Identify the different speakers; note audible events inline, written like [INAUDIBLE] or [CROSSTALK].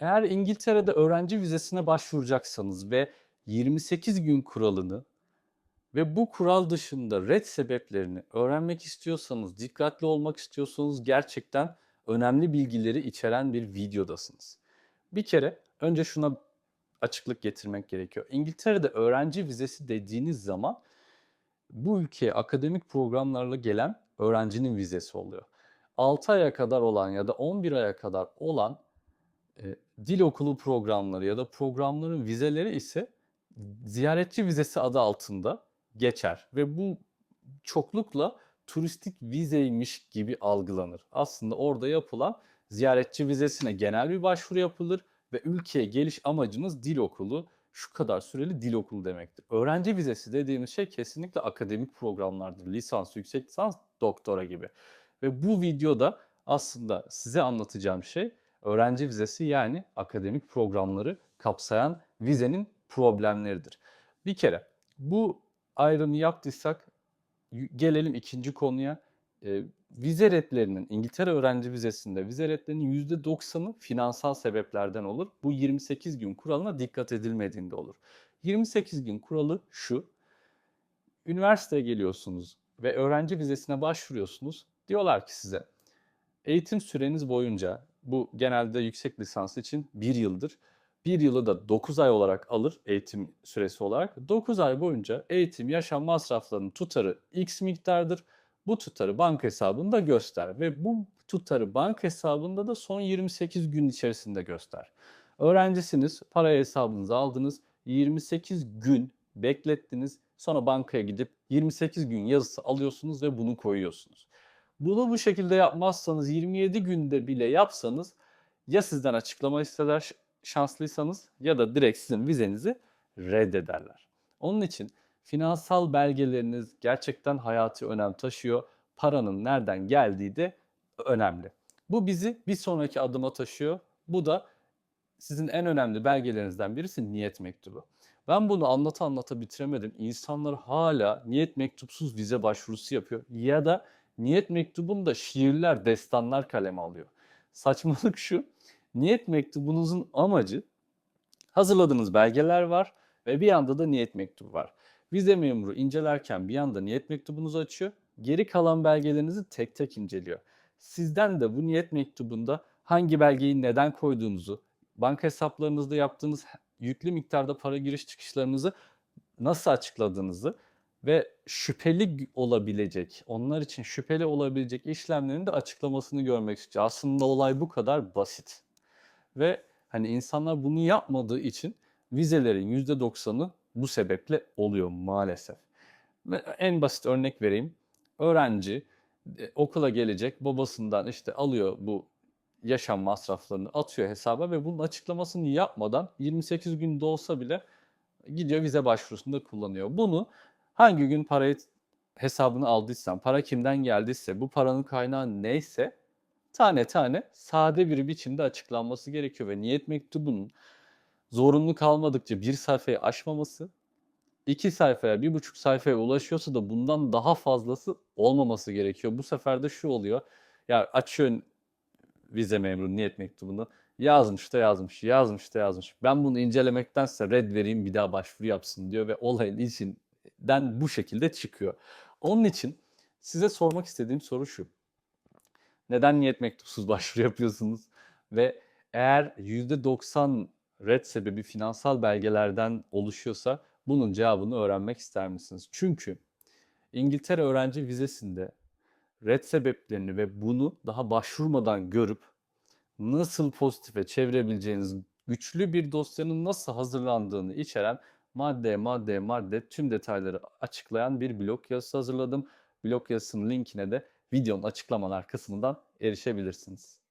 Speaker 1: Eğer İngiltere'de öğrenci vizesine başvuracaksanız ve 28 gün kuralını ve bu kural dışında red sebeplerini öğrenmek istiyorsanız, dikkatli olmak istiyorsanız gerçekten önemli bilgileri içeren bir videodasınız. Bir kere önce şuna açıklık getirmek gerekiyor. İngiltere'de öğrenci vizesi dediğiniz zaman bu ülkeye akademik programlarla gelen öğrencinin vizesi oluyor. 6 aya kadar olan ya da 11 aya kadar olan e, dil okulu programları ya da programların vizeleri ise ziyaretçi vizesi adı altında geçer ve bu çoklukla turistik vizeymiş gibi algılanır. Aslında orada yapılan ziyaretçi vizesine genel bir başvuru yapılır ve ülkeye geliş amacınız dil okulu, şu kadar süreli dil okulu demektir. Öğrenci vizesi dediğimiz şey kesinlikle akademik programlardır. Lisans, yüksek lisans, doktora gibi. Ve bu videoda aslında size anlatacağım şey öğrenci vizesi yani akademik programları kapsayan vizenin problemleridir. Bir kere bu ayrımı yaptıysak gelelim ikinci konuya. E, vize redlerinin İngiltere öğrenci vizesinde vize redlerinin %90'ı finansal sebeplerden olur. Bu 28 gün kuralına dikkat edilmediğinde olur. 28 gün kuralı şu. Üniversiteye geliyorsunuz ve öğrenci vizesine başvuruyorsunuz. Diyorlar ki size eğitim süreniz boyunca bu genelde yüksek lisans için bir yıldır. Bir yılı da 9 ay olarak alır eğitim süresi olarak. 9 ay boyunca eğitim, yaşam masraflarının tutarı X miktardır. Bu tutarı banka hesabında göster ve bu tutarı banka hesabında da son 28 gün içerisinde göster. Öğrencisiniz, para hesabınıza aldınız, 28 gün beklettiniz. Sonra bankaya gidip 28 gün yazısı alıyorsunuz ve bunu koyuyorsunuz. Bunu bu şekilde yapmazsanız 27 günde bile yapsanız ya sizden açıklama isterler şanslıysanız ya da direkt sizin vizenizi reddederler. Onun için finansal belgeleriniz gerçekten hayati önem taşıyor. Paranın nereden geldiği de önemli. Bu bizi bir sonraki adıma taşıyor. Bu da sizin en önemli belgelerinizden birisi niyet mektubu. Ben bunu anlata anlata bitiremedim. İnsanlar hala niyet mektupsuz vize başvurusu yapıyor ya da niyet mektubunda şiirler, destanlar kaleme alıyor. Saçmalık şu. Niyet mektubunuzun amacı hazırladığınız belgeler var ve bir yanda da niyet mektubu var. Vize memuru incelerken bir yanda niyet mektubunuzu açıyor. Geri kalan belgelerinizi tek tek inceliyor. Sizden de bu niyet mektubunda hangi belgeyi neden koyduğunuzu, banka hesaplarınızda yaptığınız yüklü miktarda para giriş çıkışlarınızı nasıl açıkladığınızı ve şüpheli olabilecek, onlar için şüpheli olabilecek işlemlerin de açıklamasını görmek istiyor. Aslında olay bu kadar basit. Ve hani insanlar bunu yapmadığı için vizelerin %90'ı bu sebeple oluyor maalesef. En basit örnek vereyim. Öğrenci e, okula gelecek, babasından işte alıyor bu yaşam masraflarını atıyor hesaba ve bunun açıklamasını yapmadan 28 günde olsa bile gidiyor vize başvurusunda kullanıyor. Bunu hangi gün parayı hesabını aldıysan, para kimden geldiyse, bu paranın kaynağı neyse tane tane sade bir biçimde açıklanması gerekiyor ve niyet mektubunun zorunlu kalmadıkça bir sayfayı aşmaması, iki sayfaya, bir buçuk sayfaya ulaşıyorsa da bundan daha fazlası olmaması gerekiyor. Bu sefer de şu oluyor. Ya açıyorsun vize memuru niyet mektubunu. Yazmış da yazmış, yazmış da yazmış. Ben bunu incelemektense red vereyim bir daha başvuru yapsın diyor ve olayın içinden bu şekilde çıkıyor. Onun için size sormak istediğim soru şu. Neden niyet mektupsuz [LAUGHS] başvuru yapıyorsunuz? Ve eğer %90 red sebebi finansal belgelerden oluşuyorsa bunun cevabını öğrenmek ister misiniz? Çünkü İngiltere öğrenci vizesinde red sebeplerini ve bunu daha başvurmadan görüp nasıl pozitife çevirebileceğiniz güçlü bir dosyanın nasıl hazırlandığını içeren madde madde madde tüm detayları açıklayan bir blog yazısı hazırladım. Blog yazısının linkine de videonun açıklamalar kısmından erişebilirsiniz.